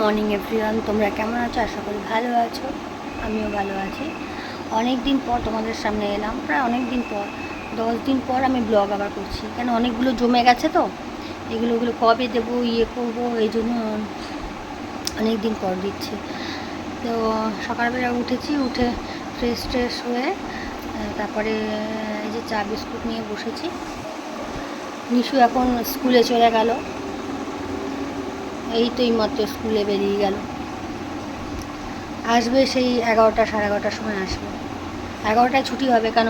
Morning everyone তোমরা কেমন আছো? আশা করি ভালো আছো। আমিও ভালো আছি। অনেক দিন পর তোমাদের সামনে এলাম। প্রায় অনেক দিন পর, দশ দিন পর আমি ব্লগ আবার করছি। কেন, অনেকগুলো জমে গেছে তো? এগুলো, ওগুলো কবে দেবো ইয়ে করব, এই জন্য অনেক দিন পর দিচ্ছি। তো, সকালবেলা উঠেছি, উঠে ফ্রেশ ট্রেশ হয়ে, তারপরে এই যে চা বিস্কুট নিয়ে বসেছি। নিশু এখন স্কুলে চলে গেল। এই তো এইমাত্র স্কুলে বেরিয়ে গেল। আসবে সেই এগারোটা, সাড়ে এগারোটার সময় আসবে। এগারোটায় ছুটি হবে কেন?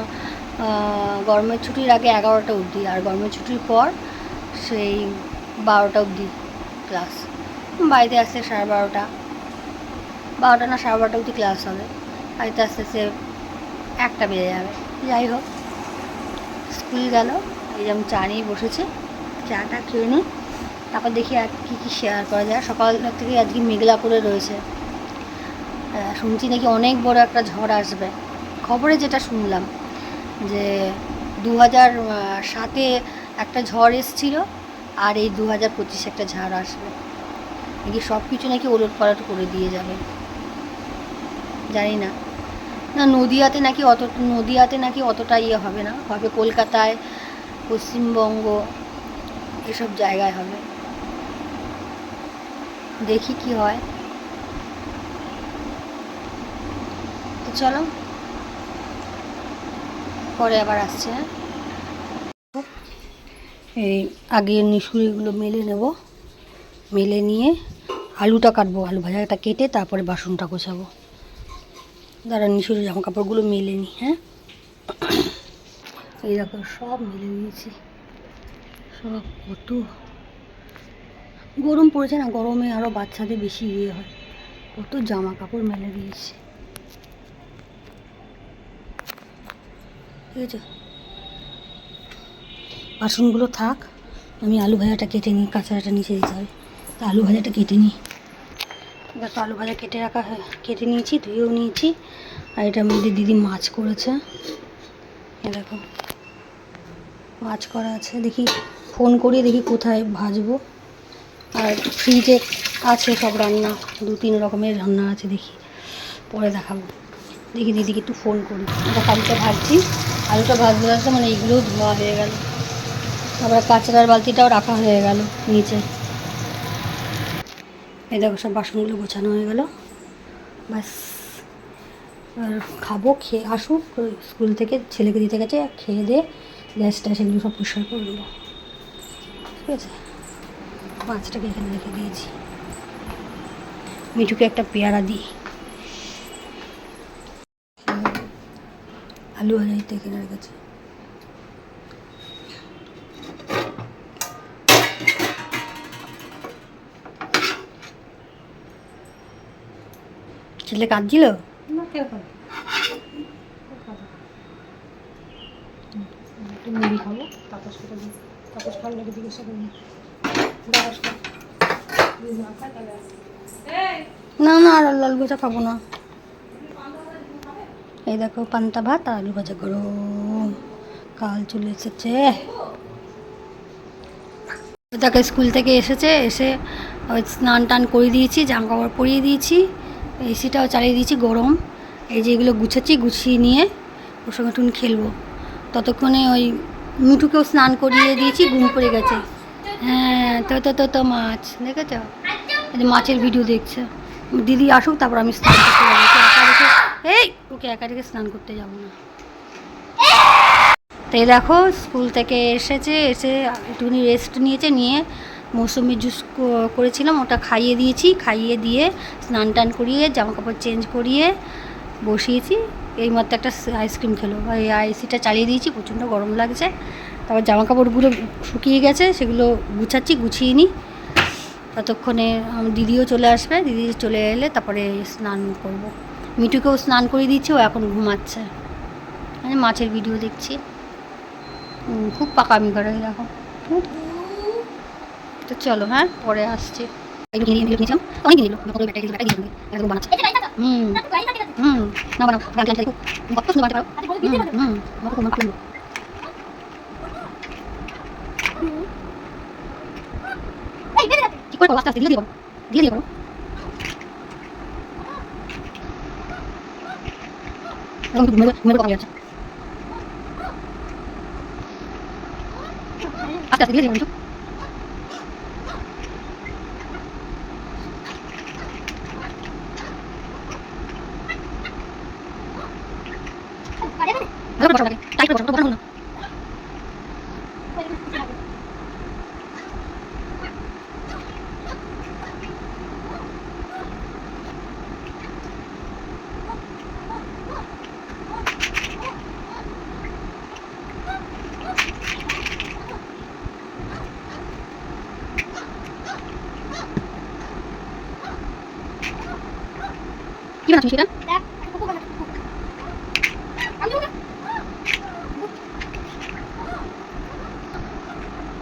গরমের ছুটির আগে এগারোটা অবধি, আর গরমের ছুটির পর সেই বারোটা অবধি ক্লাস বাড়িতে আসতে সাড়ে বারোটা বারোটা না সাড়ে বারোটা অবধি ক্লাস হবে। বাড়িতে আস্তে আস্তে একটা বেজে যাবে। যাই হোক, স্কুল গেল, এই যেমন চা নিয়ে বসেছে। চাটা খেয়ে নিই তারপর দেখি আর কী কী শেয়ার করা যায়। সকাল থেকে আজকে মেঘলা করে রয়েছে শুনছি নাকি অনেক বড় একটা ঝড় আসবে। খবরে যেটা শুনলাম যে দু হাজার সাতে একটা ঝড় এসছিল আর এই দু হাজার পঁচিশে একটা ঝড় আসবে। নাকি সব কিছু নাকি ওলট পালট করে দিয়ে যাবে? জানি না। না, নদিয়াতে নাকি অত, নদিয়াতে নাকি অতটা ইয়ে হবে না। হবে কলকাতায়, পশ্চিমবঙ্গ, এসব জায়গায় হবে। দেখি কি হয়। তো চলো। পরে আবার আসছে হ্যাঁ? এই আগে নিশুড়িগুলো মেলে নেব। মেলে নিয়ে আলুটা কাটবো, আলু ভাজাটা কেটে তারপরে বাসনটা গোছাবো। দাঁড়া নিশুড়ি জামা কাপড়গুলো মেলে নিই হ্যাঁ। এই দেখো, সব মেলে দিয়েছি সব কত গরম পড়েছে না, গরমে আরও বাচ্চাদের বেশি ইয়ে হয়। কত জামা কাপড় মেলে দিয়েছে। ঠিক আছে বাসনগুলো থাক, আমি আলু ভাজাটা কেটে নিই, কাঁচাটা নিচে দিতে হবে। তা আলু ভাজাটা কেটে নিই। দেখো, আলু ভাজা কেটে রাখা কেটে নিয়েছি, ধুয়েও নিয়েছি। আর এটার মধ্যে দিদি মাছ করেছে। এ দেখো। মাছ করা আছে, দেখি ফোন করি দেখি কোথায় ভাজবো। আর ফ্রিজে আছে সব রান্না। দু, তিন রকমের রান্না আছে, দেখি। পরে দেখাবো। দেখি দিদিকে একটু ফোন করি। এটা আলুটা ভাজছি। আলুটা ভাজতে ভাজতে মানে এইগুলোও ধোয়া হয়ে গেল। তারপরে কাঁচড়ার বালতিটাও রাখা হয়ে গেল নিচে। এই দেখো সব বাসনগুলো গোছানো হয়ে গেল। ব্যাস। আর খাব, খেয়ে আসুক। স্কুল থেকে ছেলেকে দিতে গেছে, খেয়ে দিয়ে গ্যাস ট্যাস এগুলো সব পরিষ্কার করে দেবো ঠিক আছে? মাছটাকে এখানে রেখে দিয়েছি। মিঠুকে একটা পেয়ারা দিই। আলু ভাজাইতে এখানে রেখেছি ছেলে কাঁদছিল? মুড়ি খাব? তাপস দিই তাপস খাওয়ার লেগে জিজ্ঞাসা করি না না, আর লাল ভাজা খাব না। এই দেখো, পান্তা ভাত আর আলু ভাজা গরম। কাল চলে এসেছে। তাকে স্কুল থেকে এসেছে, এসে ওই স্নান টান করে দিয়েছি, জামা কাপড় পরিয়ে দিয়েছি, এসিটাও চালিয়ে দিয়েছি গরম। এই যে এগুলো গুছাচ্ছি, গুছিয়ে নিয়ে ওর সঙ্গে টুন খেলব। ততক্ষণে ওই মিঠুকেও স্নান করিয়ে দিয়েছি, ঘুম পড়ে গেছে। হ্যাঁ তো তো তো তো মাছ দেখেছ? এই যে মাছের ভিডিও দেখছে। দিদি আসুক তারপর আমি স্নান করতে যাব। ওকে একা রেখে এই ওকে একা রেখে স্নান করতে যাব না। তো এই দেখো স্কুল থেকে এসেছে এসে একটুখানি রেস্ট নিয়েছে নিয়ে মৌসুমি জুস করেছিলাম ওটা খাইয়ে দিয়েছি। খাইয়ে দিয়ে স্নান টান করিয়ে জামা কাপড় চেঞ্জ করিয়ে বসিয়েছি। এইমাত্র একটা আইসক্রিম খেলো। এই আইসিটা চালিয়ে দিয়েছি প্রচণ্ড গরম লাগছে। তারপর জামা কাপড়গুলো শুকিয়ে গেছে, সেগুলো গুছাচ্ছি, গুছিয়ে নিই। ততক্ষণে দিদিও চলে আসবে, দিদি চলে এলে তারপরে স্নান করব। মিঠুকেও স্নান করে দিচ্ছে, ও এখন ঘুমাচ্ছে। মানে মাছের ভিডিও দেখছি। খুব পাকামি করে দেখো। তো চলো হ্যাঁ পরে আসছি। হুম নিয়ে নিয়েছিলাম করো আস্তে আস্তে ধীরে ধীরে করো ধীরে ধীরে করো এখন ঘুমের ঘুমের কথা যাচ্ছে আস্তে আস্তে ধীরে ধীরে করো ভালো করে বসাও তাকে টাইট করে বসাও তো বসানো না হলো না। কি বানাচ্ছিস এটা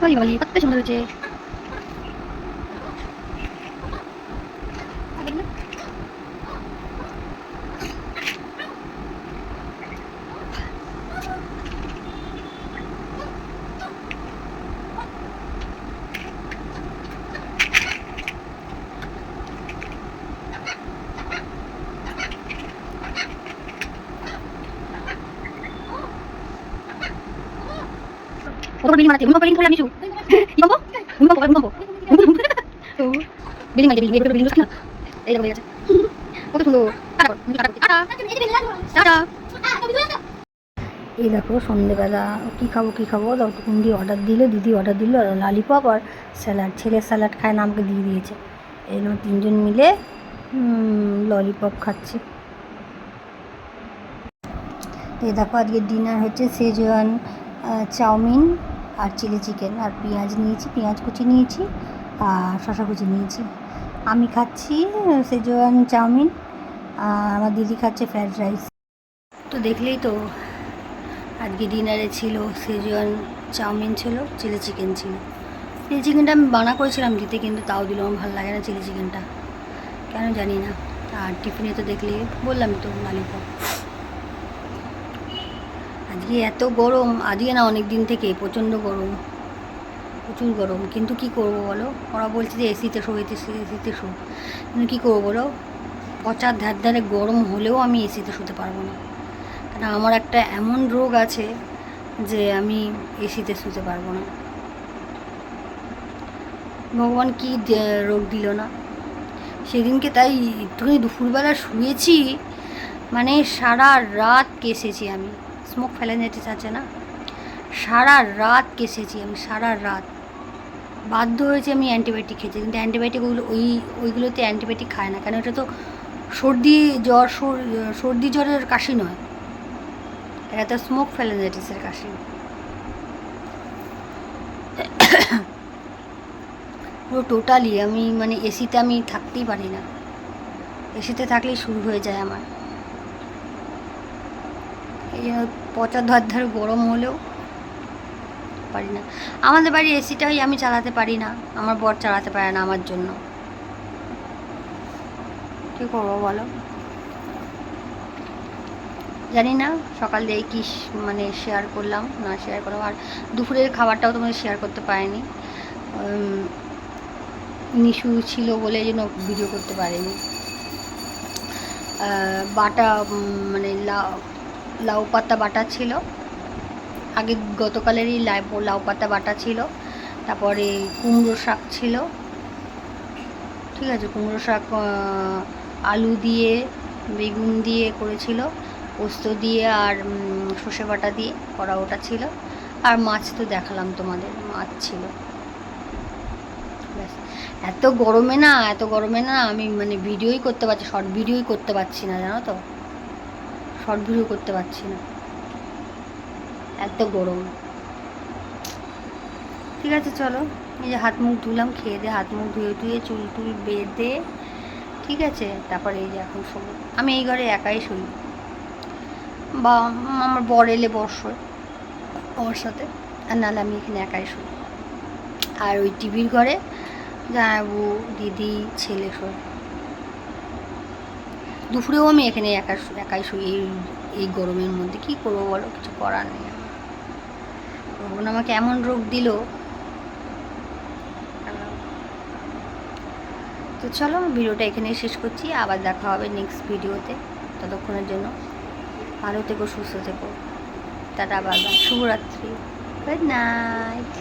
বালি বালি কত সুন্দর হয়েছে কত বিল্ডিং ভূমিকম্প বিল্ডিং কি ভূমিকম্প ভূমিকম্প বিল্ডিং বানিয়ে বিল্ডিং বিল্ডিং না এই গেছে কত সুন্দর। এই দেখো সন্ধেবেলা কি খাব কি খাব? ততক্ষণ দিয়ে অর্ডার দিল দিদি অর্ডার দিল লালিপপ আর স্যালাড ছেলে স্যালাড খায় না আমাকে দিয়ে দিয়েছে। এই জন্য তিনজন মিলে ললিপপ খাচ্ছি। এই দেখো আজকে ডিনার হচ্ছে সেজওয়ান চাউমিন আর চিলি চিকেন আর পেঁয়াজ নিয়েছি, পেঁয়াজ কুচি নিয়েছি আর শশা কুচি নিয়েছি। আমি খাচ্ছি সেজওয়ান চাউমিন, আর আমার দিদি খাচ্ছে ফ্রায়েড রাইস তো দেখলেই তো আজকে ডিনারে ছিল সেজওয়ান চাউমিন ছিল চিলি চিকেন ছিল। চিলি চিকেনটা আমি বানা করেছিলাম দিতে, কিন্তু তাও দিল, আমার ভালো লাগে না চিলি চিকেনটা কেন জানি না। আর টিফিনে তো দেখলে বললাম তো লালিপপ আজকে এত গরম, আজকে না অনেক দিন থেকে প্রচণ্ড গরম, প্রচুর গরম। কিন্তু কি করব বলো? ওরা বলছে যে এসিতে শো এসিতে এসিতে শো। কিন্তু কী করব বলো? পচার ধার ধারে গরম হলেও আমি এসিতে শুতে পারব না। কারণ আমার একটা এমন রোগ আছে যে আমি এসিতে শুতে পারব না। ভগবান কি রোগ দিল না? সেদিনকে তাই একটুখানি দুপুরবেলা শুয়েছি মানে সারা রাত কেসেছি আমি। স্মোক ফ্যালেনাইটিস আছে না। সারা রাত কেসেছি আমি, সারা রাত। বাধ্য হয়েছে আমি অ্যান্টিবায়োটিক খেয়েছি, কিন্তু অ্যান্টিবায়োটিক ওগুলো ওই, ওইগুলোতে অ্যান্টিবায়োটিক খায় না কেন এটা তো সর্দি জ্বর সর্দি জ্বরের কাশি নয়। এটা তো স্মোক ফ্যালেনাইটিসের কাশি। পুরো টোটালি আমি মানে এসিতে আমি থাকতেই পারি না। এসিতে থাকলেই শুরু হয়ে যায় আমার। জন্য পচা ধার ধার গরম হলেও পারি না। আমাদের বাড়ির এসিটাই আমি চালাতে পারি না, আমার বর চালাতে পারে না আমার জন্য। কী করব বলো? জানি না, সকাল দিয়ে কি মানে শেয়ার করলাম, না শেয়ার করলাম, আর দুপুরের খাবারটাও তোমাদের শেয়ার করতে পারিনি। নিশু ছিল বলে জন্য ভিডিও করতে পারিনি। বাটা মানে লাউ লাউ পাতা বাটা ছিল। আগে গতকালেরই লাউ পাতা বাটা ছিল। তারপরে কুমড়ো শাক ছিল। ঠিক আছে, কুমড়ো শাক আলু দিয়ে, বেগুন দিয়ে করেছিল। পোস্ত দিয়ে আর সর্ষে বাটা দিয়ে করা ওটা ছিল। আর মাছ তো দেখালাম তোমাদের, মাছ ছিল। এত গরমে না, এত গরমে না আমি মানে ভিডিওই করতে পারছি, শর্ট ভিডিওই করতে পারছি না, জানো তো? শর্ট ভিডিও করতে পারছি না। এত গরম। ঠিক আছে, চলো। এই যে হাত মুখ ধুলাম, খেয়ে দিয়ে হাত মুখ ধুয়ে ধুয়ে চুল টুল বেঁধে, ঠিক আছে? তারপরে এই যে এখন শোবো। আমি এই ঘরে একাই শুই। বা, আমার বর এলে বসো আমার সাথে। আর নাহলে আমি এখানে একাই শুই। আর ওই টিভির ঘরে জামাইবু, দিদি, ছেলে শোয়। দুপুরেও আমি এখানে একা একাই শুই, এই এই গরমের মধ্যে। কী করব বলো? কিছু করার নেই। ভগবান আমাকে এমন রোগ দিল। তো চলো, ভিডিওটা এখানেই শেষ করছি। আবার দেখা হবে নেক্সট ভিডিওতে ততক্ষণের জন্য। ভালো থেকো, সুস্থ থেকো। টাটা বাবা শুভরাত্রি। Good night